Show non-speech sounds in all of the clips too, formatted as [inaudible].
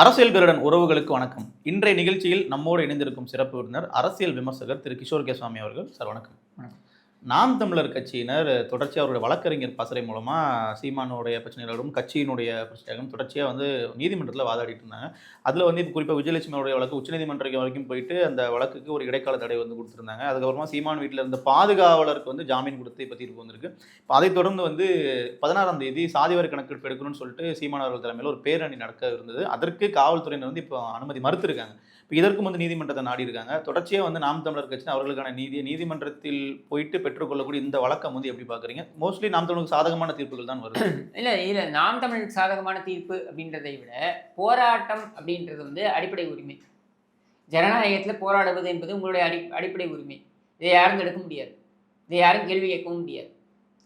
அரசியல் கருடன் உறவுகளுக்கு வணக்கம். இன்றைய நிகழ்ச்சியில் நம்மோடு இணைந்திருக்கும் சிறப்பு விருந்தினர் அரசியல் விமர்சகர் திரு கிஷோர் கேஸ்வாமி அவர்கள். சார் வணக்கம். வணக்கம். நாம் தமிழர் கட்சியினர் தொடர்ச்சியாக அவருடைய வழக்கறிஞர் பசறை மூலமாக சீமானுடைய பிரச்சனைகளும் கட்சியினுடைய பிரச்சனைகளும் தொடர்ச்சியாக வந்து நீதிமன்றத்தில் வாதாடிட்டு இருந்தாங்க. அதில் வந்து இப்போ குறிப்பாக விஜயலட்சுமியோடைய வழக்கு உச்சநீதிமன்றம் வரைக்கும் போயிட்டு அந்த வழக்குக்கு ஒரு இடைக்கால தடை வந்து கொடுத்துருந்தாங்க. அதுக்கப்புறமா சீமான் வீட்டில் இருந்த பாதுகாவலருக்கு வந்து ஜாமீன் கொடுத்து இப்போ தீர்ப்பு வந்திருக்கு. இப்போ அதைத் தொடர்ந்து வந்து பதினாறாம் தேதி சாதிவாரி கணக்கெடுப்பு எடுக்கணும்னு சொல்லிட்டு சீமானவர்கள் தலைமையில் ஒரு பேரணி நடக்க இருந்தது. அதற்கு காவல்துறையினர் வந்து இப்போ அனுமதி மறுத்துருக்காங்க. இப்போ இதற்கும் வந்து நீதிமன்றத்தை நாடி இருக்காங்க தொடர்ச்சியாக வந்து நாம் தமிழர் கட்சி அவர்களுக்கான நீதியை நீதிமன்றத்தில் போயிட்டு பெற்றுக்கொள்ளக்கூடிய இந்த வழக்கம் வந்து எப்படி பார்க்குறீங்க? மோஸ்ட்லி நாம் தமிழுக்கு சாதகமான தீர்ப்புகள் தான் வருது. [clears throat] இல்லை இல்லை நாம் தமிழுக்கு சாதகமான தீர்ப்பு அப்படின்றதை விட போராட்டம் அப்படின்றது வந்து அடிப்படை உரிமை. ஜனநாயகத்தில் போராடுவது என்பது உங்களுடைய அடி அடிப்படை உரிமை. இதை யாரும் தடுக்க முடியாது. இதை யாரும் கேள்வி கேட்கவும் முடியாது.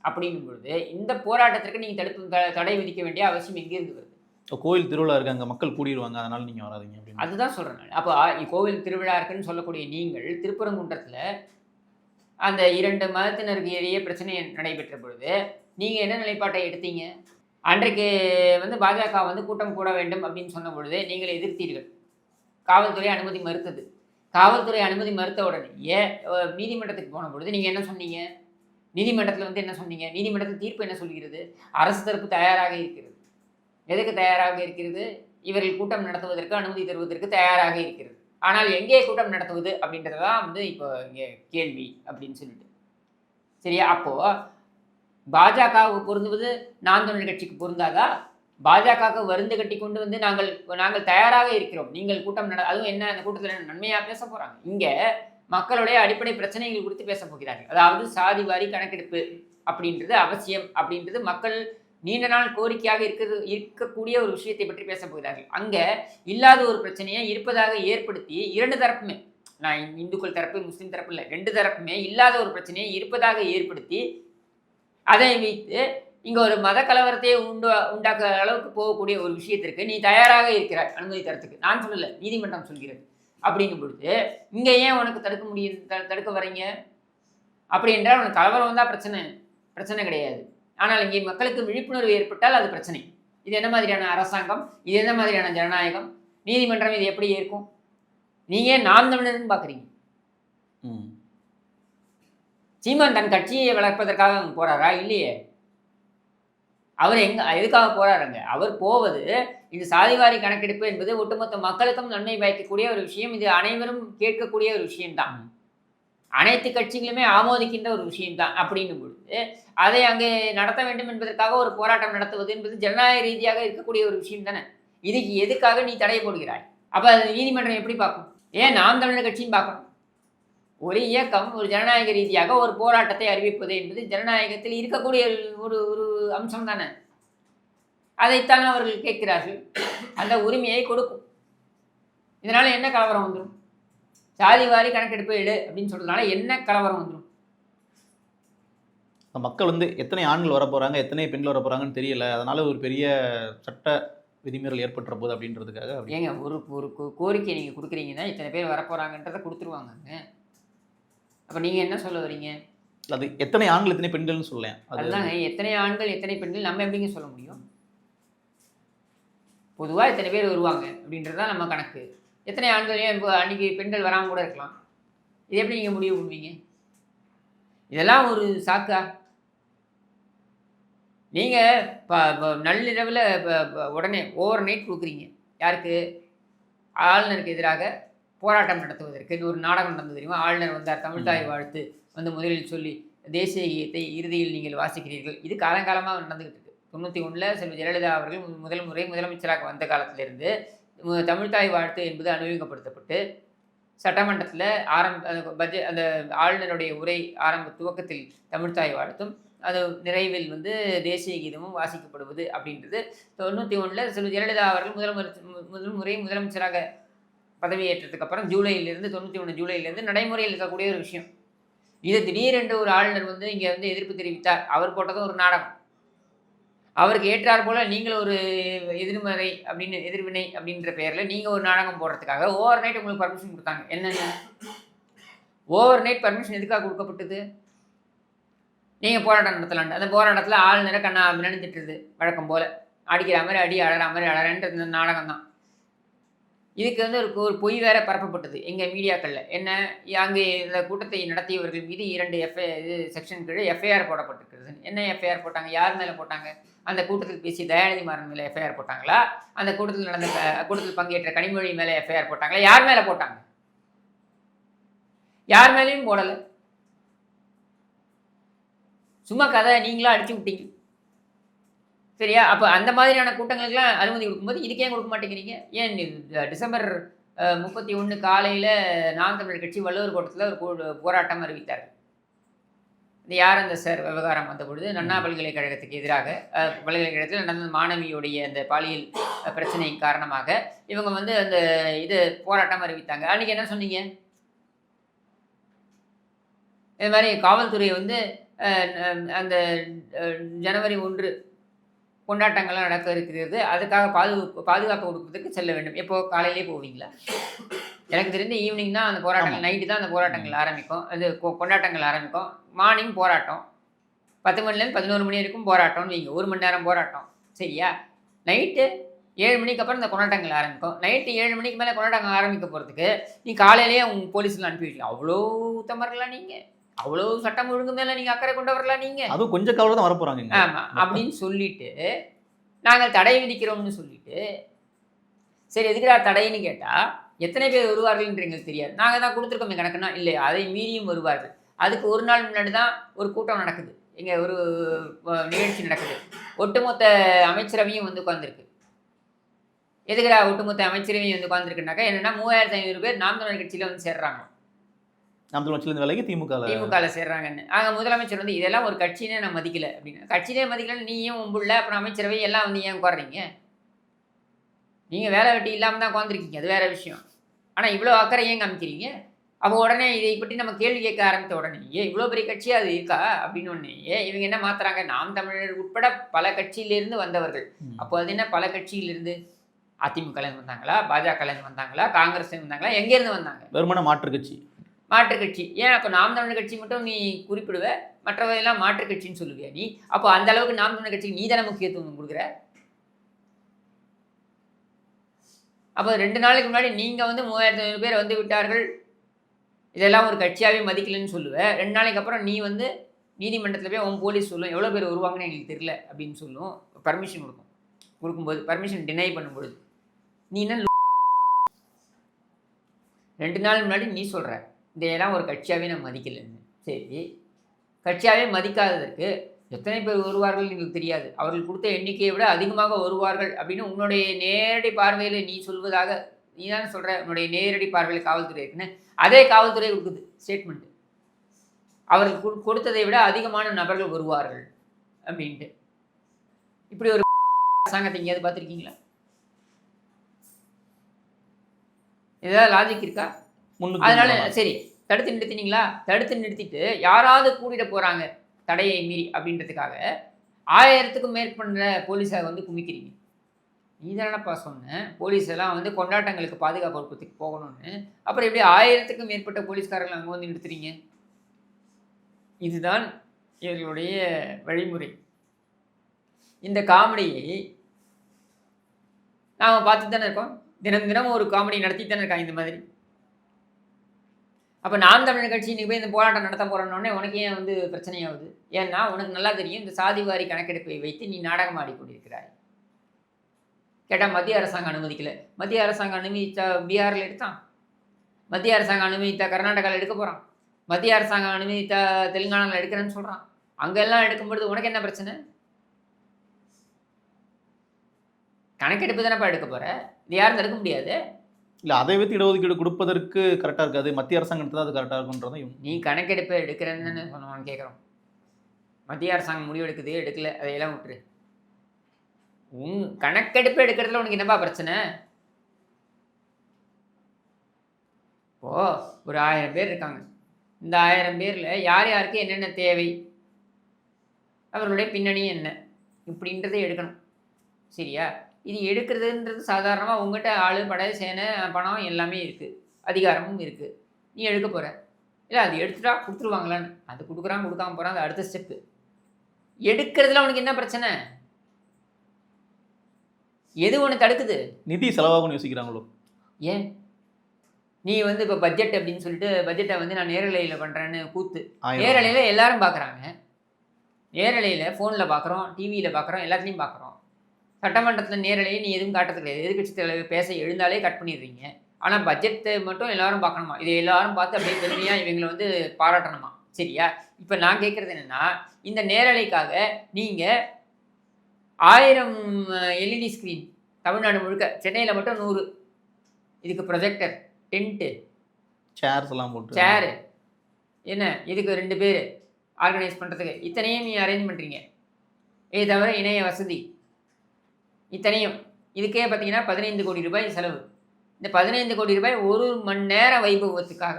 அப்படிங்கும் பொழுது இந்த போராட்டத்திற்கு நீங்கள் தடுப்பு த- தடை விதிக்க வேண்டிய அவசியம் எங்கிருந்து வருது? கோயில் திருவிழா இருக்கு அங்கே மக்கள் கூடிடுவாங்க அதனால நீங்கள் வராதீங்க அப்படின்னு. அதுதான் சொல்கிறேன் அப்போ இ- கோவில் திருவிழா இருக்குன்னு சொல்லக்கூடிய நீங்கள் திருப்பரங்குன்றத்தில் அந்த இரண்டு மதத்தினருக்கு இடையே பிரச்சனை நடைபெற்ற பொழுது நீங்கள் என்ன நிலைப்பாட்டை எடுத்தீங்க? அன்றைக்கு வந்து பாஜக வந்து கூட்டம் கூட வேண்டும் அப்படின்னு சொன்ன பொழுது நீங்கள் எதிர்த்தீர்கள். காவல்துறை அனுமதி மறுத்தது. காவல்துறை அனுமதி மறுத்த உடனே நீதிமன்றத்துக்கு போன பொழுது நீங்கள் என்ன சொன்னீங்க? நீதிமன்றத்தில் வந்து என்ன சொன்னீங்க? நீதிமன்றத்தில் தீர்ப்பு என்ன சொல்கிறது? அரசு தரப்பு தயாராக இருக்கிறது. எதுக்கு தயாராக இருக்கிறது? இவர்கள் கூட்டம் நடத்துவதற்கு அனுமதி தருவதற்கு தயாராக இருக்கிறது. ஆனால் எங்கே கூட்டம் நடத்துவது அப்படின்றது தான் வந்து இப்போ இங்கே கேள்வி அப்படின்னு சொல்லிட்டு. சரியா? அப்போது பாஜகவுக்கு பொருந்துவது நான் தமிழ் கட்சிக்கு பொருந்தாதா? பாஜகவுக்கு வருந்து கட்டி கொண்டு வந்து நாங்கள் நாங்கள் தயாராக இருக்கிறோம். நீங்கள் கூட்டம் நட அதுவும் என்ன அந்த கூட்டத்தில் நன்மையாக பேச போகிறாங்க இங்கே மக்களுடைய அடிப்படை பிரச்சனைகள் குறித்து பேச போகிறார்கள். அதாவது சாதி வாரி கணக்கெடுப்பு அப்படின்றது அவசியம் அப்படின்றது மக்கள் நீண்ட நாள் கோரிக்கையாக இருக்கிறது இருக்கக்கூடிய ஒரு விஷயத்தை பற்றி பேச போகிறார்கள். அங்கே இல்லாத ஒரு பிரச்சனையை இருப்பதாக ஏற்படுத்தி இரண்டு தரப்புமே நான் இந்துக்கள் தரப்பு முஸ்லீம் தரப்பு இல்லை ரெண்டு தரப்புமே இல்லாத ஒரு பிரச்சனையை இருப்பதாக ஏற்படுத்தி அதை வைத்து இங்கே ஒரு மத கலவரத்தையே உண்டு உண்டாக்குற அளவுக்கு போகக்கூடிய ஒரு விஷயத்திற்கு நீ தயாராக இருக்கிறாய் அனுமதி தரத்துக்கு. நான் சொல்லலை நீதிமன்றம் சொல்கிறது. அப்படிங்கும் பொழுது இங்கே ஏன் உனக்கு தடுக்க முடியுது த- தடுக்க வரீங்க அப்படி என்றால் உனக்கு கலவரம் தான் பிரச்சனை பிரச்சனை கிடையாது. ஆனால் இங்கே மக்களுக்கு விழிப்புணர்வு ஏற்பட்டால் அது பிரச்சனை. இது என்ன மாதிரியான அரசாங்கம்? இது என்ன மாதிரியான ஜனநாயகம்? நீதிமன்றம் இது எப்படி ஏற்கும்? நீங்க ஏன் நாம் தமிழர்னு பார்க்குறீங்க. சீமான் தன் கட்சியை வளர்ப்பதற்காக அங்க போறாரா? இல்லையே. அவர் எங்க எதுக்காக போறாருங்க அவர் போவது இந்த சாதிவாரி கணக்கெடுப்பு என்பது ஒட்டுமொத்த மக்களுக்கும் நன்மை பயக்கக்கூடிய ஒரு விஷயம். இது அனைவரும் கேட்கக்கூடிய ஒரு விஷயம்தான். அனைத்து கட்சிகளுமே ஆமோதிக்கின்ற ஒரு விஷயம்தான் அப்படின்னும் பொழுது அதை அங்கே நடத்த வேண்டும் என்பதற்காக ஒரு போராட்டம் நடத்துவது என்பது ஜனநாயக ரீதியாக இருக்கக்கூடிய ஒரு விஷயம் தானே. இதுக்கு எதுக்காக நீ தடை போடுகிறாய்? அப்போ அது நீதிமன்றம் எப்படி பார்க்கும்? ஏன் நாம் தமிழர் கட்சின்னு பார்க்கணும்? ஒரு இயக்கம் ஒரு ஜனநாயக ரீதியாக ஒரு போராட்டத்தை அறிவிப்பது என்பது ஜனநாயகத்தில் இருக்கக்கூடிய ஒரு ஒரு அம்சம் தானே. அதைத்தான் அவர்கள் கேட்கிறார்கள். அந்த உரிமையை கொடுக்கும். இதனால் என்ன கலவரம் வந்துடும்? சாதி வாரி கணக்கெடுப்பு எடு அப்படின்னு சொல்றதுனால என்ன கலவரம் வந்துடும் மக்கள் வந்து எத்தனை ஆண்கள் வர போறாங்க எத்தனை பெண்கள் வர போறாங்கன்னு தெரியல. அதனால ஒரு பெரிய சட்ட விதிமீறல் ஏற்பட்டுற போது அப்படின்றதுக்காக அப்படி. ஏங்க ஒரு ஒரு கோரிக்கை நீங்கள் கொடுக்குறீங்கன்னா இத்தனை பேர் வரப்போறாங்கன்றதை கொடுத்துருவாங்கங்க. அப்போ நீங்கள் என்ன சொல்ல வரீங்க அது எத்தனை ஆண்கள் எத்தனை பெண்கள்னு அது அதுதாங்க எத்தனை ஆண்கள் எத்தனை பெண்கள் நம்ம எப்படிங்க சொல்ல முடியும்? பொதுவாக எத்தனை பேர் வருவாங்க அப்படின்றது தான் நம்ம கணக்கு. எத்தனை ஆண்கள் ஏன் இப்போ அன்னைக்கு பெண்கள் வராமல் கூட இருக்கலாம். இது எப்படி நீங்கள் முடிவு பண்ணுவீங்க? இதெல்லாம் ஒரு சாக்கா? நீங்கள் இப்போ நள்ளிரவில் இப்போ உடனே ஓவர் நைட் கொடுக்குறீங்க. யாருக்கு? ஆளுநருக்கு எதிராக போராட்டம் நடத்துவதற்கு. ஒரு நாடகம் நடந்தது தெரியுமா? ஆளுநர் வந்தார் தமிழ்தாய் வாழ்த்து வந்து முதலில் சொல்லி தேசிய கீதத்தை இறுதியில் நீங்கள் வாசிக்கிறீர்கள். இது காலங்காலமாக நடந்துகிட்டு இருக்கு. தொண்ணூற்றி ஒன்றில் செல்வி ஜெயலலிதா அவர்கள் முதல் முறை முதலமைச்சராக வந்த காலத்திலிருந்து தமிழ்தாய் வாழ்த்து என்பது அனுபவிக்கப்படுத்தப்பட்டு சட்டமன்றத்தில் ஆரம்ப பட்ஜெட் அந்த ஆளுநருடைய உரை ஆரம்ப துவக்கத்தில் தமிழ்தாய் வாழ்த்தும் அது நிறைவில் வந்து தேசிய கீதமும் வாசிக்கப்படுவது அப்படின்றது. தொண்ணூற்றி ஒன்றில் செல்வி ஜெயலலிதா அவர்கள் முதல் முதல் முறை முதலமைச்சராக பதவியேற்றதுக்கு அப்புறம் ஜூலையிலிருந்து தொண்ணூற்றி ஒன்று ஜூலையிலேருந்து நடைமுறையில் இருக்கக்கூடிய ஒரு விஷயம். இது திடீரென்று ஒரு ஆளுநர் வந்து இங்கே வந்து எதிர்ப்பு தெரிவித்தார். அவர் போட்டதும் ஒரு நாடகம். அவருக்கு ஏற்றார் போல் நீங்கள் ஒரு எதிர்மறை அப்படின்னு எதிர்வினை அப்படின்ற பெயரில் நீங்கள் ஒரு நாடகம் போடுறதுக்காக ஓவர் நைட் உங்களுக்கு பர்மிஷன் கொடுத்தாங்க. என்னென்ன ஓவர் நைட் பர்மிஷன் எதுக்காக கொடுக்கப்பட்டது? நீங்கள் போராட்டம் நடத்தலாண்டு அந்த போராட்டத்தில் ஆளுநரை கண்ணா அப்படின்னு திட்டுறது வழக்கம் போல். அடிக்கிற மாதிரி அடி அழற மாதிரி அழறன்ற இந்த நாடகம் தான் இதுக்கு வந்து ஒரு ஒரு பொய் வேற பரப்பப்பட்டது எங்கள் மீடியாக்களில். என்ன அங்கே இந்த கூட்டத்தை நடத்தியவர்கள் மீது இரண்டு எஃப்ஐ இது செக்ஷன் கீழே எஃப்ஐஆர் போடப்பட்டிருக்கிறது என்ன எஃப்ஐஆர் போட்டாங்க? யார் மேலே போட்டாங்க? அந்த கூட்டத்தில் பேசிய தயாநிதி மாறன் மேலே எஃப்ஐஆர் போட்டாங்களா? அந்த கூட்டத்தில் நடந்த கூட்டத்தில் பங்கேற்ற கனிமொழி மேலே எஃப்ஐஆர் போட்டாங்களா? யார் மேலே போட்டாங்க? யார் மேலேயும் போடலை. சும்மா கதை நீங்களா அடிச்சு விட்டீங்க. சரியா? அப்போ அந்த மாதிரியான கூட்டங்களுக்கெல்லாம் அனுமதி கொடுக்கும்போது இதுக்கு ஏன் கொடுக்க மாட்டேங்கிறீங்க? ஏன் டிசம்பர் முப்பத்தி ஒன்று காலையில் நாம் தமிழர் கட்சி வள்ளுவர் கோட்டத்தில் ஒரு போராட்டம் அறிவித்தார். இந்த யார் அந்த சார் விவகாரம் வந்த பொழுது? அண்ணா பல்கலைக்கழகத்துக்கு எதிராக பல்கலைக்கழகத்தில் நடந்த மாணவியுடைய அந்த பாலியல் பிரச்சனை காரணமாக இவங்க வந்து அந்த இது போராட்டம் அறிவித்தாங்க. அன்றைக்கி என்ன சொன்னீங்க? இது மாதிரி காவல்துறை வந்து அந்த ஜனவரி ஒன்று கொண்டாட்டங்கள்லாம் நடக்க இருக்கிறது அதுக்காக பாதுகாப்பு பாதுகாப்பு கொடுப்பதற்கு செல்ல வேண்டும். எப்போ? காலையிலே போவீங்களா? எனக்கு தெரிஞ்சு ஈவினிங் தான் அந்த போராட்டங்கள் நைட்டு தான் அந்த போராட்டங்கள் ஆரம்பிக்கும். அது கொண்டாட்டங்கள் ஆரம்பிக்கும். மார்னிங் போராட்டம். பத்து மணிலேருந்து பதினோரு மணி வரைக்கும் போராட்டம்னு வைங்க. ஒரு மணி நேரம் போராட்டம். சரியா? நைட்டு ஏழு மணிக்கு அப்புறம் இந்த கொண்டாட்டங்கள் ஆரம்பிக்கும். நைட்டு ஏழு மணிக்கு மேலே கொண்டாட்டங்கள் ஆரம்பிக்க போகிறதுக்கு நீ காலையிலேயே உங்க போலீஸ்லாம் அனுப்பி வைக்கலாம் அவ்வளோ உத்தமர்களா நீங்கள் அவ்வளோ சட்டம் ஒழுங்கு மேலே நீங்கள் அக்கறை கொண்டவர்களா நீங்கள் அதுவும் கொஞ்சம் கவலை தான் வரப்போறாங்க இங்க. ஆமாம் அப்படின்னு சொல்லிட்டு நாங்கள் தடை விதிக்கிறோம்னு சொல்லிட்டு சரி எதுக்குடா தடைன்னு கேட்டால் எத்தனை பேர் வருவார்கள்ன்ற எங்களுக்கு தெரியாது. நாங்கள் தான் கொடுத்துருக்கோமே கணக்குனா இல்லை அதை மீறியும் வருவார்கள். அதுக்கு ஒரு நாள் முன்னாடி தான் ஒரு கூட்டம் நடக்குது. இங்கே ஒரு நிகழ்ச்சி நடக்குது. ஒட்டுமொத்த அமைச்சரவையும் வந்து உட்காந்துருக்கு எதுக்குடா ஒட்டுமொத்த அமைச்சரவையும் வந்து உட்காந்துருக்குனாக்கா என்னன்னா மூவாயிரத்தி ஐநூறு பேர் நாம் தமிழர் கட்சியில் வந்து சேர்றாங்க. நாம் தமிழ் கட்சியில வேலைக்கு திமுக ல திமுகவில் சேர்றாங்கன்னு. ஆக முதலமைச்சர் வந்து இதெல்லாம் ஒரு கட்சினே நான் மதிக்கல அப்படின்னு. கட்சினே மதிக்கலன்னு நீயும் உம்புள்ள அப்புறம் அமைச்சரவை எல்லாம் வந்து ஏன் உட்காடுறீங்க நீங்கள் வேலை வெட்டி இல்லாமல் தான் உட்காந்துருக்கீங்க அது வேற விஷயம். ஆனால் இவ்வளோ அக்கறை ஏன் காமிக்கிறீங்க? அப்போ உடனே இதை பற்றி நம்ம கேள்வி கேட்க ஆரம்பித்த உடனே ஏன் இவ்வளோ பெரிய கட்சியாக அது இருக்கா? அப்படின்னு ஒன்று ஏன் இவங்க என்ன மாத்துறாங்க? நாம் தமிழர் உட்பட பல கட்சியிலிருந்து வந்தவர்கள். அப்போ அது என்ன? பல கட்சியிலிருந்து? அதிமுகலேருந்து வந்தாங்களா? பாஜகலேருந்து வந்தாங்களா? காங்கிரஸ்லேருந்து வந்தாங்களா? எங்கேருந்து வந்தாங்க? வெறுமன மாற்று கட்சி. மாற்றுக் கட்சி ஏன் அப்போ நாம் தமிழர் கட்சி மட்டும் நீ குறிப்பிடுவ? மற்றவையெல்லாம் மாற்றுக் கட்சின்னு சொல்லுவியா நீ? அப்போ அந்த அளவுக்கு நாம் தமிழர் கட்சிக்கு நீ தானே முக்கியத்துவம் கொடுக்குற? அப்போ ரெண்டு நாளைக்கு முன்னாடி நீங்கள் வந்து மூவாயிரத்தி ஐநூறு பேர் வந்து விட்டார்கள். இதெல்லாம் ஒரு கட்சியாகவே மதிக்கலைன்னு சொல்லுவேன் ரெண்டு நாளைக்கு அப்புறம் நீ வந்து நீதிமன்றத்தில் போய் உன் போலீஸ் சொல்லும். எவ்வளோ பேர் வருவாங்கன்னு எங்களுக்கு தெரியல அப்படின்னு சொல்லும். பர்மிஷன் கொடுக்கும். கொடுக்கும்போது பர்மிஷன் டினை பண்ணும்பொழுது. நீ என்ன ரெண்டு நாள் முன்னாடி நீ சொல்கிற இதையெல்லாம் ஒரு கட்சியாகவே நான் மதிக்கலைன்னு சரி. கட்சியாகவே மதிக்காததற்கு எத்தனை பேர் வருவார்கள் எங்களுக்கு தெரியாது. அவர்கள் கொடுத்த எண்ணிக்கையை விட அதிகமாக வருவார்கள் அப்படின்னு உன்னுடைய நேரடி பார்வையில் நீ சொல்வதாக நீ தானே சொல்கிற உன்னுடைய நேரடி பார்வையில் காவல்துறை இருக்குன்னு. அதே காவல்துறை கொடுக்குது ஸ்டேட்மெண்ட் அவர்கள் கொடு- கொடுத்ததை விட அதிகமான நபர்கள் வருவார்கள் அப்படின்ட்டு. இப்படி ஒரு [laughs] அரசாங்கத்தை எங்கேயாவது பார்த்துருக்கீங்களா? ஏதாவது லாஜிக் இருக்கா? அதனால. சரி தடுத்து நிறுத்தினீங்களா தடுத்து நிறுத்திட்டு யாராவது கூட்டிட போறாங்க தடையை மீறி அப்படின்றதுக்காக ஆயிரத்துக்கும் மேற்பட்ட போலீஸை வந்து குமிக்கிறீங்க நீ தானப்பா சொன்ன போலீஸ் எல்லாம் வந்து கொண்டாட்டங்களுக்கு பாதுகாப்பு உற்பத்திக்கு போகணும்னு. அப்புறம் எப்படி ஆயிரத்துக்கும் மேற்பட்ட போலீஸ்காரர்கள் அங்கே வந்து நிறுத்துறீங்க? இதுதான் இவர்களுடைய வழிமுறை. இந்த காமெடியை நாம் பார்த்து தானே இருக்கோம்? தினம் தினம் ஒரு காமெடி நடத்தி தானே இருக்காங்க இந்த மாதிரி. அப்போ நான் தமிழ் கட்சி நீ போய் இந்த போராட்டம் நடத்த போகிறோன்னே உனக்கு ஏன் வந்து பிரச்சனையாகுது? ஏன்னா உனக்கு நல்லா தெரியும் இந்த சாதிவாரி கணக்கெடுப்பை வைத்து நீ நாடகம் ஆடிக்கொண்டிருக்கிறாய் கேட்டால் மத்திய அரசாங்கம் அனுமதிக்கல. மத்திய அரசாங்கம் அனுமதித்தா பீகாரில் எடுத்தான். மத்திய அரசாங்கம் அனுமதித்தா கர்நாடகாவில் எடுக்க போகிறான் மத்திய அரசாங்கம் அனுமதித்தா தெலுங்கானாவில் எடுக்கிறேன்னு சொல்கிறான் அங்கெல்லாம் எடுக்கும்பொழுது உனக்கு என்ன பிரச்சனை? கணக்கெடுப்பு தானேப்பா எடுக்க போகிற இது யாரும் தடுக்க முடியாது. இல்லை அதை வைத்து இடஒதுக்கீடு கொடுப்பதற்கு கரெக்டாக இருக்காது. மத்திய அரசாங்கம் அது கரெக்டாக இருக்குன்றதையும் நீ கணக்கெடுப்பு எடுக்கிறேன்னு தானே கேட்குறோம் மத்திய அரசாங்கம் முடிவு எடுக்குது எடுக்கல அதையெல்லாம் விட்டுரு. உன் கணக்கெடுப்பு எடுக்கிறதுல உனக்கு என்னப்பா பிரச்சனை? ஓ ஒரு ஆயிரம் பேர் இருக்காங்க. இந்த ஆயிரம் பேரில் யார் யாருக்கு என்னென்ன தேவை? அவர்களுடைய பின்னணி என்ன? இப்படின்றதை எடுக்கணும். சரியா? இது எடுக்கிறதுன்றது சாதாரணமாக உங்கள்கிட்ட ஆளு படை சேனை பணம் எல்லாமே இருக்குது அதிகாரமும் இருக்குது நீ எடுக்க போகிற இல்லை அது எடுத்துட்டா கொடுத்துருவாங்களான்னு. அது கொடுக்குறான் கொடுக்காம போகிறான் அது அடுத்த ஸ்டெப்பு எடுக்கிறதுல உனக்கு என்ன பிரச்சனை? எது ஒன்று தடுக்குது? நிதி செலவாகும்னு யோசிக்கிறாங்களோ? ஏன்? நீ வந்து இப்போ பட்ஜெட் அப்படின்னு சொல்லிட்டு பட்ஜெட்டை வந்து நான் நேரலையில் பண்ணுறேன்னு கூத்து. நேரலையில் எல்லாரும் பார்க்குறாங்க நேரலையில் ஃபோனில் பார்க்குறோம் டிவியில் பார்க்குறோம் எல்லாத்துலேயும் பார்க்குறோம் சட்டமன்றத்தில் நேரலையை நீ எதுவும் காட்டுறது கிடையாது எதிர்கட்சி தலைவர் பேச எழுந்தாலே கட் பண்ணிடுறீங்க ஆனால் பட்ஜெட்டை மட்டும் எல்லாரும் பார்க்கணுமா? இதை எல்லாரும் பார்த்து அப்படியே பெருமையாக இவங்களை வந்து பாராட்டணுமா? சரியா? இப்போ நான் கேட்குறது என்னென்னா இந்த நேரலைக்காக நீங்கள் ஆயிரம் எல்இடி ஸ்க்ரீன் தமிழ்நாடு முழுக்க சென்னையில் மட்டும் நூறு. இதுக்கு ப்ரொஜெக்டர் டென்ட்டு சேர்ஸ் எல்லாம் போட்டு. சேரு என்ன? இதுக்கு ரெண்டு பேர். ஆர்கனைஸ் பண்ணுறதுக்கு இத்தனையும் நீ அரேஞ்ச் பண்ணுறீங்க இது தவிர இணைய வசதி. இத்தனையும். இதுக்கே பார்த்தீங்கன்னா பதினைந்து கோடி ரூபாய் செலவு. இந்த பதினைந்து கோடி ரூபாய் ஒரு மணி நேரம் வைபவத்துக்காக.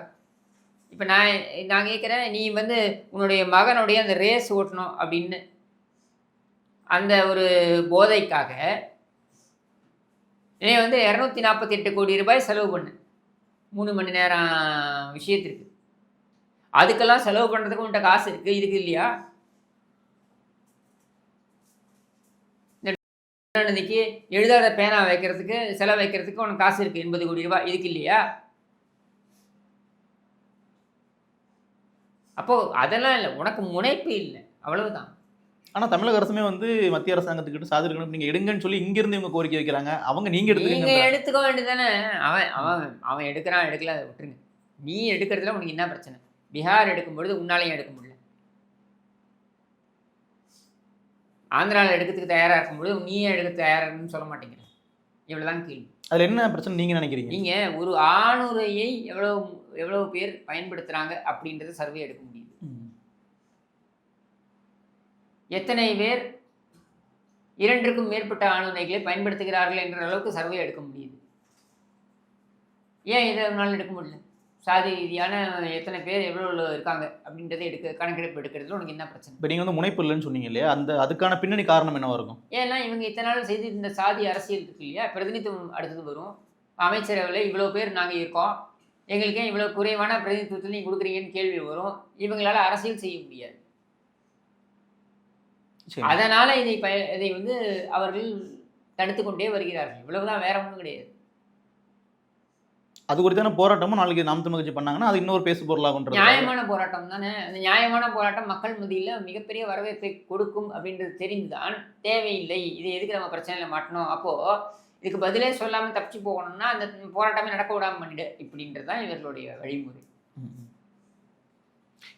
இப்போ நான் நான் கேட்குறேன் நீ வந்து உன்னுடைய மகனுடைய அந்த ரேஸ் ஓட்டணும் அப்படின்னு. அந்த ஒரு போதைக்காக நீ வந்து இரநூத்தி நாற்பத்தி எட்டு கோடி ரூபாய் செலவு பண்ணு. மூணு மணி நேரம் விஷயத்திற்கு. அதுக்கெல்லாம் செலவு பண்ணுறதுக்கு உன்ட்ட காசு இருக்குது இதுக்கு இல்லையா இந்த கருணாநிதிக்கு எழுதாத பேனா வைக்கிறதுக்கு செலவு வைக்கிறதுக்கு உனக்கு காசு இருக்குது எண்பது கோடி ரூபாய். இதுக்கு இல்லையா? அப்போது அதெல்லாம் இல்லை. உனக்கு முனைப்பு இல்லை. அவ்வளவுதான். ஆனா தமிழக அரசுமே வந்து மத்திய அரசாங்கத்துக்கிட்ட சாதி இருக்கணும் நீங்க எடுங்கன்னு சொல்லி இங்க இருந்து இவங்க கோரிக்கை வைக்கிறாங்க. அவங்க நீங்க நீங்க எடுத்துக்கங்க எடுத்துக்க வேண்டியதானே அவன் அவன் அவன் எடுக்கிறான் எடுக்கல அதை விட்டுருங்க. நீ எடுக்கிறதுல உனக்கு என்ன பிரச்சனை? பீகார் எடுக்கும் பொழுது உன்னாலையும் எடுக்க முடியல ஆந்திராவில் எடுக்கிறதுக்கு தயாராக இருக்கும் பொழுது நீயே எடுக்க தயாராகன்னு சொல்ல மாட்டேங்கிற. இவ்வளோதான் கேள்வி. அதுல என்ன பிரச்சனை நீங்க நினைக்கிறீங்க? நீங்க ஒரு ஆணுரையை எவ்வளவு எவ்வளவு பேர் பயன்படுத்துறாங்க அப்படின்றத சர்வே எடுக்க முடியுது. எத்தனை பேர் இரண்டிற்கும் மேற்பட்ட ஆணுரைகளை பயன்படுத்துகிறார்கள் என்ற அளவுக்கு சர்வே எடுக்க முடியுது. ஏன் இதை நாள் எடுக்க முடியல? சாதி ரீதியான எத்தனை பேர் எவ்வளோ இருக்காங்க அப்படின்றத எடுக்க கணக்கெடுப்பு எடுக்கிறதுல உனக்கு என்ன பிரச்சனை? இப்ப நீங்க வந்து முனைப்பு இல்லைன்னு சொன்னீங்க இல்லையா? அந்த அதுக்கான பின்னணி காரணம் என்னவா இருக்கும்? ஏன்னா இவங்க இத்தனை நாள் செய்து இந்த சாதி அரசியல் இருக்கு இல்லையா? பிரதிநிதித்துவம் அடுத்தது வரும். அமைச்சரவையில் இவ்வளோ பேர் நாங்கள் இருக்கோம். எங்களுக்கு இவ்வளோ குறைவான பிரதிநிதித்துவத்தில் நீங்கள் கொடுக்குறீங்கன்னு கேள்வி வரும். இவங்களால அரசியல் செய்ய முடியாது. அதனால இதை பய இதை வந்து அவர்கள் தடுத்து கொண்டே வருகிறார்கள். இவ்வளவுதான் வேற ஒன்றும் கிடையாது. அது குறித்தான போராட்டமும் நாளைக்கு நாம் தமிழ் கட்சி பண்ணாங்கன்னா அது இன்னொரு பேசு பொருளாகுன்றது நியாயமான போராட்டம் தானே? அந்த நியாயமான போராட்டம் மக்கள் மத்தியில் மிகப்பெரிய வரவேற்பை கொடுக்கும் அப்படின்றது தெரிந்துதான் தேவையில்லை. இது எதுக்கு நம்ம பிரச்சனையில மாட்டணும்? அப்போ இதுக்கு பதிலே சொல்லாம தப்பிச்சு போகணும்னா அந்த போராட்டமே நடக்க விடாம பண்ணிடு இப்படின்றது தான் இவர்களுடைய வழிமுறை.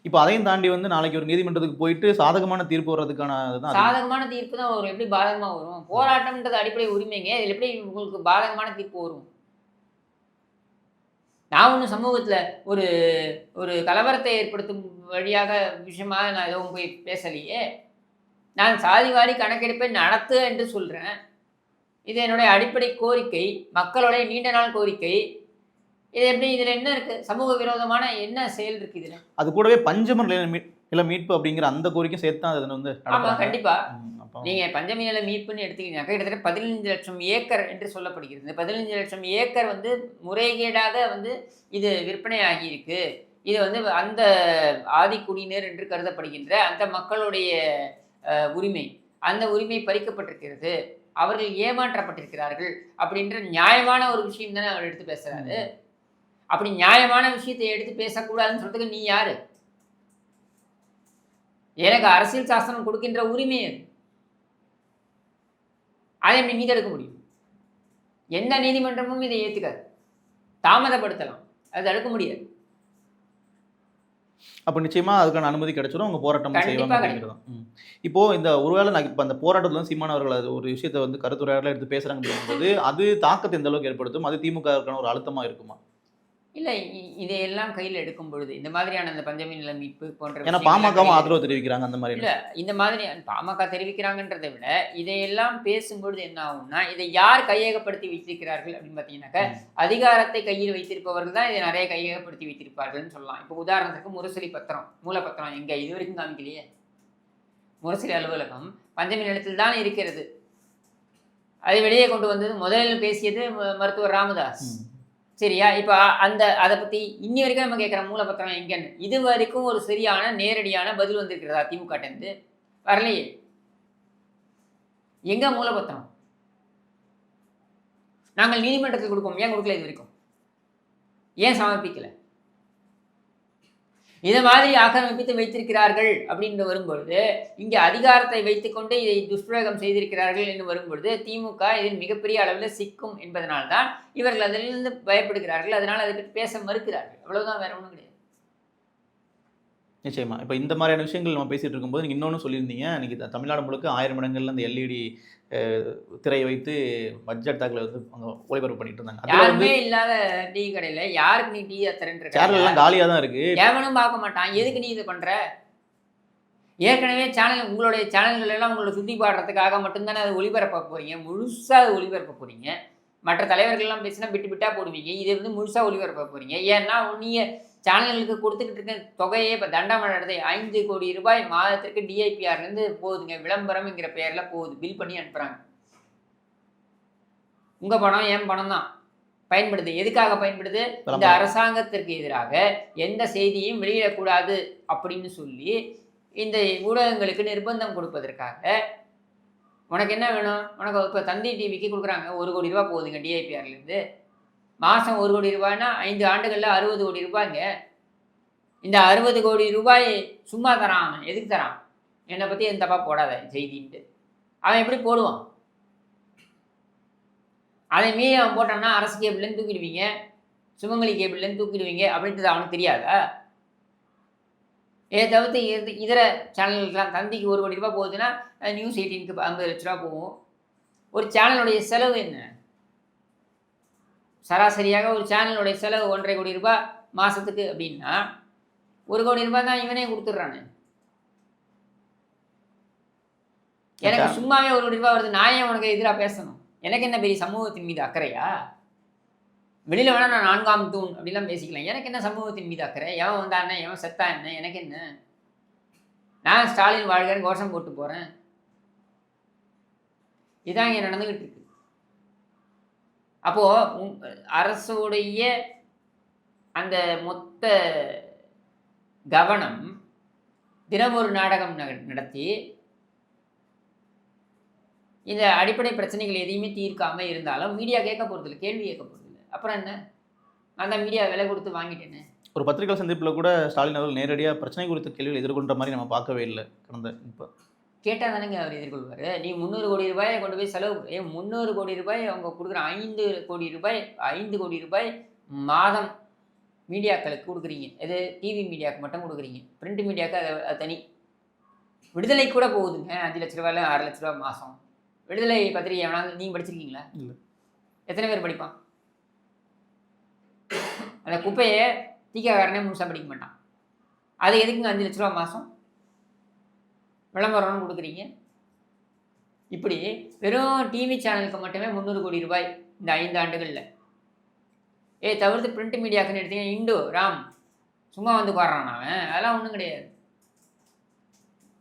இப்போ அதையும் தாண்டி வந்து நாளைக்கு ஒரு நீதிமன்றத்துக்கு போயிட்டு சாதகமான தீர்ப்பு வர்றதுக்கான இதுதான். சாதகமான தீர்ப்பு தான் வரும் எப்படி பாதகமா வரும்? போராட்டம்ன்றது அடிப்படை உரிமைங்க. இதில் எப்படி உங்களுக்கு பாதகமான தீர்ப்பு வரும்? நான் ஒன்றும் சமூகத்தில் ஒரு ஒரு கலவரத்தை ஏற்படுத்தும் வழியாக விஷயமாக நான் எதுவும் போய் பேசலையே. நான் சாதிவாரி கணக்கெடுப்பை நடத்து என்று சொல்கிறேன் இது என்னுடைய அடிப்படை கோரிக்கை மக்களுடைய நீண்ட நாள் கோரிக்கை. இது எப்படி இதில் என்ன இருக்குது சமூக விரோதமான என்ன செயல் இருக்குது இதில்? அது கூடவே பஞ்சமர் நில மீட்பு அப்படிங்கிற அந்த கோரிக்கை சேர்த்து தான் அது வந்து அப்போ நீங்கள் பஞ்சமி நில மீட்புன்னு எடுத்துக்கிட்டீங்கன்னாக்கா கிட்டத்தட்ட பதினஞ்சு லட்சம் ஏக்கர் என்று சொல்லப்படுகிறது. இந்த பதினஞ்சு லட்சம் ஏக்கர் வந்து முறைகேடாக வந்து இது விற்பனை ஆகியிருக்கு இது வந்து அந்த ஆதிக்குடியினர் என்று கருதப்படுகின்ற அந்த மக்களுடைய உரிமை. அந்த உரிமை பறிக்கப்பட்டிருக்கிறது. அவர்கள் ஏமாற்றப்பட்டிருக்கிறார்கள் அப்படின்ற நியாயமான ஒரு விஷயம் தானே அவர் எடுத்து பேசுறாரு. அப்படி நியாயமான விஷயத்தை எடுத்து பேசக்கூடாதுன்னு சொல்றதுக்கு நீ யாரு? எனக்கு அரசியல் சாசனம் கொடுக்கின்ற உரிமை அது அதை எப்படி மீதெடுக்க முடியும். எந்த நீதிமன்றமும் இதை ஏற்றுக்காது தாமதப்படுத்தலாம். அது தடுக்க முடியாது. அப்போ நிச்சயமா அதுக்கான அனுமதி கிடைச்சிடும் அவங்க போராட்டம் செய்வாங்க. இப்போ இந்த ஒருவேளை நான் இப்போ அந்த போராட்டத்துல வந்து சீமான் அவர்கள் அது ஒரு விஷயத்தை வந்து கருத்துரையாடல எடுத்து பேசுறாங்க அப்படிங்கும்போது அது தாக்கத்தை எந்த அளவுக்கு ஏற்படுத்தும்? அது திமுக க்கான ஒரு அழுத்தமா இருக்குமா? இல்லை இதையெல்லாம் கையில் எடுக்கும் பொழுது இந்த மாதிரியான அந்த பஞ்சமி நில மீட்பு போன்ற ஏன்னா பாமகவும் ஆதரவு தெரிவிக்கிறாங்க அந்த மாதிரி இல்ல இந்த மாதிரி பாமக தெரிவிக்கிறாங்கன்றதை விட இதையெல்லாம் பேசும்பொழுது என்ன ஆகும்னா இதை யார் கையகப்படுத்தி வைத்திருக்கிறார்கள் அப்படின்னு பார்த்தீங்கன்னாக்க அதிகாரத்தை கையில் வைத்திருப்பவர்கள் தான் இதை நிறைய கையகப்படுத்தி வைத்திருப்பார்கள்னு சொல்லலாம். இப்போ உதாரணத்துக்கு முரசொலி பத்திரம் மூலப்பத்திரம் எங்க இது வரைக்கும் காமிக்கலையே? முரசொலி அலுவலகம் பஞ்சமி நிலத்தில் தான் இருக்கிறது. அதை வெளியே கொண்டு வந்தது முதலில் பேசியது மருத்துவர் ராமதாஸ். சரியா? இப்போ அந்த அதை பற்றி இன்னி வரைக்கும் நம்ம கேட்குற மூலப்பத்திரம் எங்கன்னு? இது வரைக்கும் ஒரு சரியான நேரடியான பதில் வந்திருக்கிறதா திமுகட்டேருந்து வரலையே. எங்க மூலப்பத்திரம்? நாங்கள் நீதிமன்றத்தில் கொடுப்போம் ஏன் கொடுக்கல இது வரைக்கும்? ஏன் சமர்ப்பிக்கலை? இதை மாதிரி ஆக்கிரமிப்பித்து வைத்திருக்கிறார்கள் அப்படின்னு வரும்பொழுது இங்கே அதிகாரத்தை வைத்துக்கொண்டு இதை துஷ்பிரயோகம் செய்திருக்கிறார்கள் என்று வரும்பொழுது திமுக இதில் மிகப்பெரிய அளவில் சிக்கும் என்பதனால்தான் இவர்கள் அதிலிருந்து பயப்படுகிறார்கள். அதனால் அதை பற்றி பேச மறுக்கிறார்கள். அவ்வளோதான் வேற ஒன்றும் கிடையாது. நிச்சயமா. இப்போ இந்த மாதிரியான விஷயங்கள் நம்ம பேசிட்டு இருக்கும்போது நீங்கள் இன்னொன்று சொல்லியிருந்தீங்க. இன்னைக்கு த- தமிழ்நாடு முழுக்க ஆயிரம் இடங்கள்ல அந்த எல்இடி திரையை வைத்து பட்ஜெட் தாக்கல வந்து அவங்க ஒளிபரப்பு பண்ணிட்டு இருந்தாங்க. யாருமே இல்லாத டீ கடையில யாருக்கு நீ டீ சேனல் எல்லாம் காலியாக தான் இருக்கு. எவனும் பார்க்க மாட்டான். எதுக்கு நீ இது பண்ற? ஏற்கனவே சேனல் உங்களுடைய சேனல்கள் எல்லாம் உங்களை சுத்தி பாடுறதுக்காக மட்டும்தானே அதை ஒளிபரப்ப போறீங்க? முழுசா அதை ஒளிபரப்ப போறீங்க. மற்ற தலைவர்கள்லாம் பேசினா விட்டு விட்டா போடுவீங்க. இதை வந்து முழுசா ஒளிபரப்ப போறீங்க. ஏன்னா நீங்க சேனல்களுக்கு கொடுத்துக்கிட்டு இருக்க தொகையே இப்போ தண்டமழை நடந்தது ஐந்து கோடி ரூபாய் மாதத்திற்கு டிஐபிஆர்லேருந்து போகுதுங்க. விளம்பரம்ங்கிற பெயரில் போகுது. பில் பண்ணி அனுப்புகிறாங்க உங்கள் பணம் என் பணம் தான். பயன்படுது. எதுக்காக பயன்படுது? இந்த. அரசாங்கத்திற்கு எதிராக எந்த செய்தியும் வெளியிடக்கூடாது அப்படின்னு சொல்லி இந்த ஊடகங்களுக்கு நிர்பந்தம் கொடுப்பதற்காக உனக்கு என்ன வேணும்? உனக்கு இப்போ தந்தி டிவிக்கு கொடுக்குறாங்க. ஒரு கோடி ரூபா போகுதுங்க டிஐபிஆர்லேருந்து மாதம் ஒரு கோடி ரூபாய்னா ஐந்து ஆண்டுகளில் அறுபது கோடி ரூபாய்ங்க. இந்த அறுபது கோடி ரூபாய் சும்மா தரான் அவன். எதுக்கு தரான்? என்னை பற்றி எந்த தப்பாக போடாத செய்தின்ட்டு அவன் எப்படி போடுவான்? அதை மீறி அவன் போட்டான்னா அரசு கேபிள்லேருந்து தூக்கிடுவீங்க. சுமங்கலி கேபிள்லேருந்து தூக்கிடுவீங்க. அப்படின்றது அவனுக்கு தெரியாதா? இதை தவிர்த்து இது- இதர சேனல்கள்லாம் தந்திக்கு ஒரு கோடி ரூபாய் போகுதுன்னா நியூஸ் எயிட்டீனுக்கு ஐம்பது லட்ச ரூபா போகும். ஒரு சேனலுடைய செலவு என்ன? சராசரியாக ஒரு சேனலுடைய செலவு ஒன்றரை கோடி ரூபாய் மாதத்துக்கு அப்படின்னா ஒரு கோடி ரூபாய் தான் இவனே கொடுத்துட்றானே. எனக்கு சும்மாவே ஒரு கோடி ரூபாய் வருது நான் ஏன் உனக்கு எதிராக பேசணும். எனக்கு என்ன பெரிய சமூகத்தின் மீது அக்கறையா? வெளியில் வேணா நான் நான்காம் தூண் அப்படிலாம் பேசிக்கலாம். எனக்கு என்ன சமூகத்தின் மீது அக்கறை? எவன் வந்தா என்ன எவன் செத்தா என்ன? எனக்கு என்ன? நான் ஸ்டாலின் வாழ்கன்னு கோஷம் போட்டு போகிறேன் இதான் இங்கே நடந்துக்கிட்டு இருக்கு. அப்போது அரசுடைய அந்த மொத்த கவனம் தினம் ஒரு நாடகம் நடத்தி இந்த அடிப்படை பிரச்சனைகள் எதையுமே தீர்க்காமல் இருந்தாலும் மீடியா கேட்க போகிறதில்ல கேள்வி கேட்க போகிறதில்ல அப்புறம் என்ன? நான் தான் மீடியா விலை கொடுத்து வாங்கிட்டேனே. ஒரு பத்திரிகை சந்திப்பில் கூட ஸ்டாலின் அவர்கள் நேரடியாக பிரச்சனை குறித்த கேள்விகள் எதிர்கொண்ட மாதிரி நம்ம பார்க்கவே இல்லை கடந்த இப்போ. கேட்டால் தானேங்க அவர் எதிர்கொள்வார்? நீ முந்நூறு கோடி ரூபாயை கொண்டு போய் செலவு ஏ முந்நூறு கோடி ரூபாய் அவங்க கொடுக்குற ஐந்து கோடி ரூபாய் ஐந்து கோடி ரூபாய் மாதம் மீடியாக்களுக்கு கொடுக்குறீங்க. இது டிவி மீடியாவுக்கு மட்டும் கொடுக்குறீங்க. பிரிண்ட் மீடியாவுக்கு அது தனி. விடுதலை கூட போகுதுங்க. அஞ்சு லட்ச ரூபாயில் ஆறு லட்ச ரூபா மாதம். விடுதலை பத்திரிகை எவனாவது நீங்கள் படிச்சிருக்கீங்களா. எத்தனை பேர் படிப்பான்? அந்த குப்பையை தீக்காக்காரனே முழுசாக படிக்க மாட்டான். அது எதுக்குங்க அஞ்சு லட்ச ரூபா மாதம்? விளம்பரம்னு கொடுக்குறீங்க. இப்படி வெறும் டிவி சேனலுக்கு மட்டுமே முந்நூறு கோடி ரூபாய் இந்த ஐந்து ஆண்டுகளில். ஏ தவிர்த்து பிரிண்ட் மீடியாக்குன்னு எடுத்தீங்கன்னா இண்டு ராம் சும்மா வந்து பாடுறான் அவன். அதெல்லாம் ஒன்றும் கிடையாது.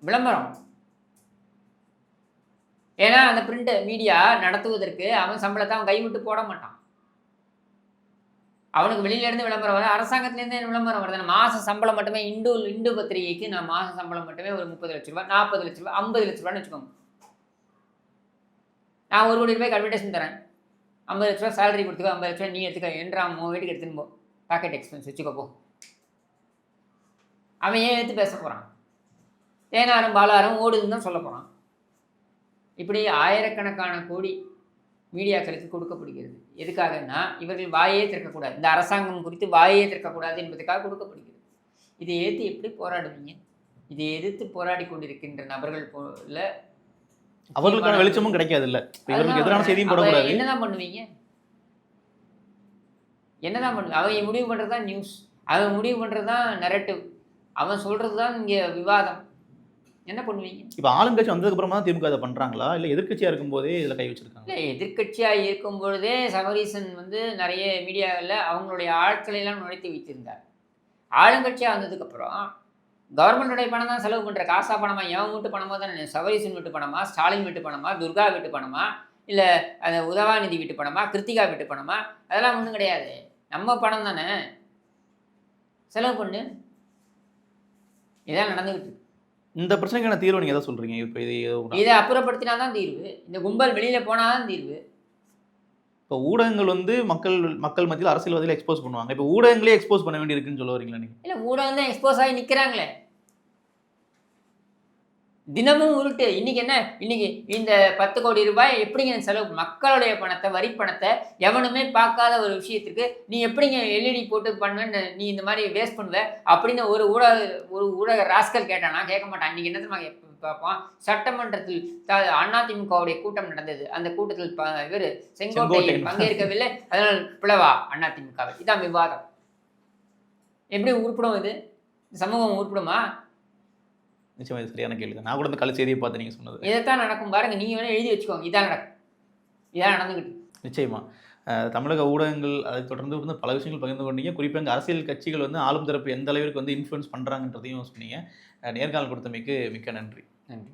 விளம்பரம். ஏன்னா அந்த பிரிண்ட் மீடியா நடத்துவதற்கு அவன் சம்பளத்தை அவன் கைவிட்டு போட மாட்டான். அவனுக்கு வெளியிலேருந்து விளம்பரம் வர அரசாங்கத்திலேருந்து விளம்பரம் வருது. மாத சம்பளம் மட்டுமே இந்து இந்து பத்திரிகைக்கு நான் மாத சம்பளம் மட்டுமே ஒரு முப்பது லட்ச ரூபாய் நாற்பது லட்ச ரூபாய் ஐம்பது லட்ச ரூபான்னு வச்சுக்கோங்க. நான் ஒரு கோடி ரூபாய்க்கு அட்வர்டைஸ்மெண்ட் தரேன். ஐம்பது லட்ச ரூபா சேலரி கொடுத்துக்கோ ஐம்பது லட்ச ரூபா நீ எடுத்துக்க என்றா உன் வீட்டுக்கு எடுத்துன்னு போ. பாக்கெட் எக்ஸ்பென்ஸ் வச்சுக்கோ போ. அவன் ஏன் எடுத்து பேச போகிறான் தேனாரும் பாலாரும் ஓடுதுன்னு தான் சொல்ல போகிறான் இப்படி ஆயிரக்கணக்கான கோடி மீடியாக்களுக்கு கொடுக்கப்படுகிறது. எதுக்காகன்னா இவர்கள் வாயே திறக்கக்கூடாது. இந்த அரசாங்கம் குறித்து வாயே திறக்கக்கூடாது என்பதற்காக கொடுக்கப்படுகிறது. இதை எதிர்த்து எப்படி போராடுவீங்க? இதை எதிர்த்து போராடி கொண்டிருக்கின்ற நபர்கள் போல அவர்களுக்கான வெளிச்சமும் கிடைக்காது இல்ல இவர்களுக்கு எதிரான செய்தியும் போடக்கூடாது. என்னதான் பண்ணுவீங்க? என்னதான் பண்ணுவீங்க அவங்க முடிவு பண்றது தான் நியூஸ் அவன் முடிவு பண்றது தான் நெரட்டிவ் அவன் சொல்றது தான் இங்க விவாதம். என்ன பண்ணுவீங்க? இப்போ ஆளுங்கட்சி வந்ததுக்கு அப்புறமா தான் திமுக இதை பண்றாங்களா? இல்ல எதிர்க்கட்சியா இருக்கும்போதே இதுல கை வச்சிருக்காங்க இல்லை எதிர்க்கட்சியாக இருக்கும் பொழுதே சபரீசன் வந்து நிறைய மீடியாவில் அவங்களுடைய ஆட்களை எல்லாம் நுழைத்து வைத்திருந்தார். ஆளுங்கட்சியாக வந்ததுக்கப்புறம் கவர்மெண்டோடைய பணம் தான் செலவு பண்ணுற காசா பணமா எவன் வீட்டு பணமா தானே சபரீசன் வீட்டு பணமா ஸ்டாலின் வீட்டு பணமா துர்கா வீட்டு பணமா இல்லை அந்த உதவாநிதி வீட்டு பணமா கிருத்திகா வீட்டு பணமா அதெல்லாம் ஒன்றும் கிடையாது. நம்ம பணம் தானே. செலவு பண்ணு. இதான் நடந்துகிட்டு இருக்கு. இந்த பிரச்சனைக்கான தீர்வு நீங்க எதை சொல்றீங்க? இப்போ இது இதை அப்புறப்படுத்தினா தான் தீர்வு. இந்த கும்பல் வெளியில் போனால் தான் தீர்வு. இப்போ ஊடகங்கள் வந்து மக்கள் மக்கள் மத்தியில் அரசியல்வாதிகளை எக்ஸ்போஸ் பண்ணுவாங்க. இப்போ ஊடகங்களே எக்ஸ்போஸ் பண்ண வேண்டியிருக்குன்னு சொல்ல வரீங்களா நீங்க? இல்லை ஊடகம் தான் எக்ஸ்போஸ் ஆகி நிற்கிறாங்களே தினமும் உருட்டு. இன்னைக்கு என்ன? இன்னைக்கு இந்த பத்து கோடி ரூபாய் எப்படிங்க செலவு? மக்களுடைய பணத்தை வரி பணத்தை எவனுமே பார்க்காத ஒரு விஷயத்துக்கு நீ எப்படிங்க எல்இடி போட்டு பண்ணுவேன்னு நீ இந்த மாதிரி வேஸ்ட் பண்ணுவ? அப்படின்னு ஒரு ஊடக ஒரு ஊடக ராஸ்கல் கேட்டானா? கேட்க மாட்டான். இன்னைக்கு என்ன தெரியுமா பார்ப்போம். சட்டமன்றத்தில் அதிமுகவுடைய கூட்டம் நடந்தது. அந்த கூட்டத்தில் இவர் செங்கோட்டையன். பங்கேற்கவில்லை. அதனால் பிளவா அதிமுகவில் இதான் விவாதம். எப்படி உருப்படும் இது? சமூகம் உருப்படுமா? நிச்சயமா இது சரியான கேள்வி நான் கூட இந்த கலை செய்தியை பார்த்து நீங்க சொன்னது. இதைத்தான் நடக்கும். பாருங்க நீங்க வேணா எழுதி வச்சுக்கோங்க இதான் நடக்கும். இதான் நடந்துகிட்டு நிச்சயமா. தமிழக ஊடகங்கள் அதை தொடர்ந்து வந்து பல விஷயங்கள் பகிர்ந்து கொண்டீங்க. குறிப்பாக இங்கே அரசியல் கட்சிகள் வந்து ஆளும் தரப்பு எந்த அளவிற்கு வந்து இன்ஃப்ளூயன்ஸ் பண்ணுறாங்கன்றதையும் சொன்னீங்க. நேர்காணல் கொடுத்தமைக்கு மிக்க நன்றி. நன்றி.